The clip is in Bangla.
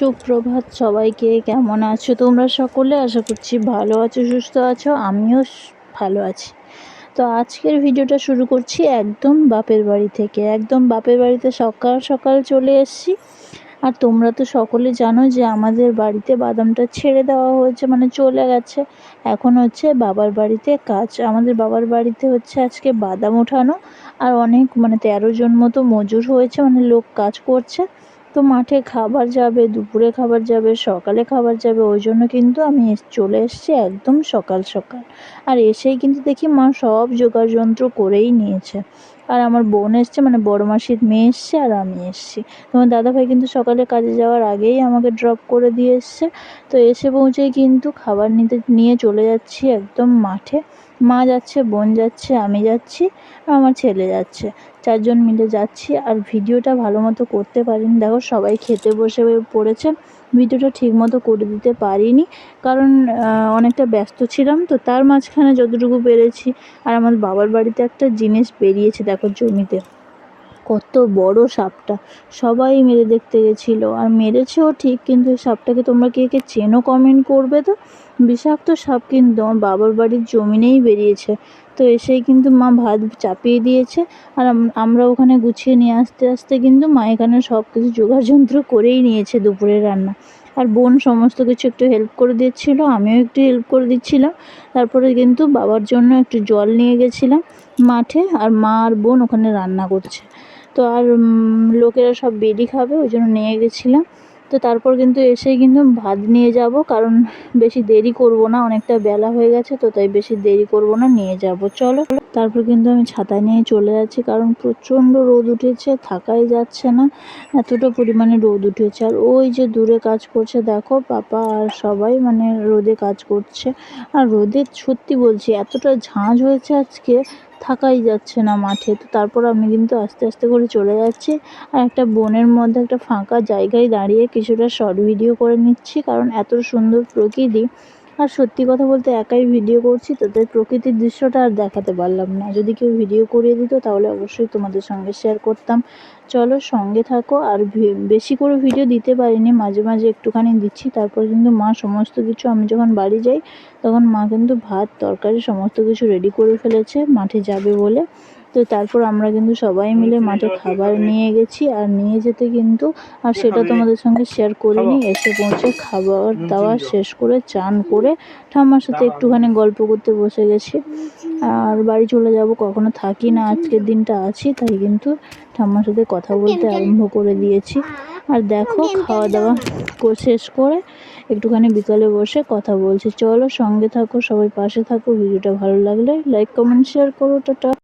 সুপ্রভাত সবাইকে, কেমন আছো? তোমরা সকলে আশা করছি ভালো আছো, সুস্থ আছো, আমিও ভালো আছি। তো আজকের ভিডিওটা শুরু করছি একদম বাপের বাড়ি থেকে। একদম বাপের বাড়িতে সকাল সকাল চলে এসেছি। আর তোমরা তো সকলে জানো যে আমাদের বাড়িতে বাদামটা ছেড়ে দেওয়া হয়েছে মানে চলে গেছে। এখন হচ্ছে বাবার বাড়িতে কাজ। আমাদের বাবার বাড়িতে হচ্ছে আজকে বাদাম ওঠানো। আর অনেক মানে তেরো জন মতো মজুর হয়েছে মানে লোক কাজ করছে। তো মাঠে খাবার যাবে, দুপুরে খাবার যাবে, সকালে খাবার যাবে, ওই জন্য কিন্তু আমি চলে এসেছি একদম সকাল সকাল। আর এসেই কিন্তু দেখি মা সব জোগাড় যন্ত্র করেই নিয়েছে। আর আমার বোন এসছে মানে বড় মাসির মেয়ে এসছে আর আমি এসছি। তোমার দাদাভাই কিন্তু সকালে কাজে যাওয়ার আগেই আমাকে ড্রপ করে দিয়ে এসছে। তো এসে পৌঁছেই কিন্তু খাবার নিতে, নিয়ে চলে যাচ্ছি একদম মাঠে। মা যাচ্ছে, বোন যাচ্ছে, আমি যাচ্ছি আর আমার ছেলে যাচ্ছে। চারজন মিলে যাচ্ছি আর ভিডিওটা ভালো মতো করতে পারিনি। দেখো সবাই খেতে বসে পড়েছে। ভিডিওটা ঠিক মতো করে দিতে পারিনি। কারণ অনেকটা ব্যস্ত ছিলাম তো তার মাঝখানে যতটুকু পেরেছি। আর আমার বাবার বাড়িতে একটা জিনিস বেরিয়েছে, দেখো জমিতে। কত বড় সাপটা। সবাই মেরে দেখতে গেছিল। আর মেরেছেও ঠিক, কিন্তু এই সাপটাকে তোমরা কে কে চেনো কমেন্ট করবে তো? বিষাক্ত সাপ কিন্তু আমার বাবার বাড়ির জমিনেই বেরিয়েছে। তো এসেই কিন্তু মা ভাত চাপিয়ে দিয়েছে। আর আমরা ওখানে গুছিয়ে নিয়ে আসতে আসতে কিন্তু মা এখানে সব কিছু জোগাড় যন্ত্র করেই নিয়েছে দুপুরের রান্না। আর বোন সমস্ত কিছু একটু হেল্প করে দিচ্ছিল, আমিও একটু হেল্প করে দিচ্ছিলাম। তারপরে কিন্তু বাবার জন্য একটু জল নিয়ে গেছিলাম মাঠে, আর মা আর বোন ওখানে রান্না করছে। তো আর লোকেরা সব বেরি খাবে, ওই জন্য নিয়ে গেছিলাম। তো তারপর কিন্তু এসেই কিন্তু ভাত নিয়ে যাব, কারণ বেশি দেরি করব না, অনেকটা বেলা হয়ে গেছে, তো তাই বেশি দেরি করব না, নিয়ে যাব। চলো। তারপর কিন্তু আমি ছাতা নিয়ে চলে যাচ্ছি, কারণ প্রচণ্ড রোদ উঠেছে থাকাই যাচ্ছে না। এতটা পরিমাণে রোদ উঠেছে। আর ওই যে দূরে কাজ করছে, দেখো পাপা আর সবাই মানে রোদে কাজ করছে। আর রোদে সত্যি বলছি, এতটা ঝাঁঝ হয়েছে আজকে, থাকাই যাচ্ছে না মাঠে। তো তারপর আমি কিন্তু আস্তে আস্তে করে চলে যাচ্ছি। আর একটা বনের মধ্যে একটা ফাঁকা জায়গায় দাঁড়িয়ে কিছুটা শর্ট ভিডিও করে নিচ্ছি, কারণ এত সুন্দর প্রকৃতি। আর সত্যি কথা বলতে একাই ভিডিও করছি, তো তাই প্রকৃতির দৃশ্যটা আর দেখাতে পারলাম না। যদি কেউ ভিডিও করিয়ে দিত, তাহলে অবশ্যই তোমাদের সঙ্গে শেয়ার করতাম। চলো সঙ্গে থাকো, আর বেশি করে ভিডিও দিতে পারিনি, মাঝে মাঝে একটুখানি দিচ্ছি। তারপর কিন্তু মা সমস্ত কিছু, আমি যখন বাড়ি যাই, তখন মা কিন্তু ভাত, তরকারি, সমস্ত কিছু রেডি করে ফেলেছে, মাঠে যাবে বলে। তো তারপর আমরা কিন্তু সবাই মিলে মাঠে খাবার নিয়ে গেছি আর নিয়ে যেতে কিন্তু আর সেটা তোমাদের সঙ্গে শেয়ার করিনি এসে পৌঁছে খাবার দাবার শেষ করে চান করে ঠাম্মার সাথে একটুখানি গল্প করতে বসে গেছি। আর বাড়ি চলে যাব কখনো থাকি না আজকের দিনটা আছি তাই কিন্তু ঠাম্মার সাথে কথা বলতে আরম্ভ করে দিয়েছি। আর দেখো খাওয়া দাওয়া শেষ করে একটুখানি বিকালে বসে কথা বলছি। চলো সঙ্গে থাকো সবাই পাশে থাকো ভিডিওটা ভালো লাগলে লাইক কমেন্ট শেয়ার করো টাটা।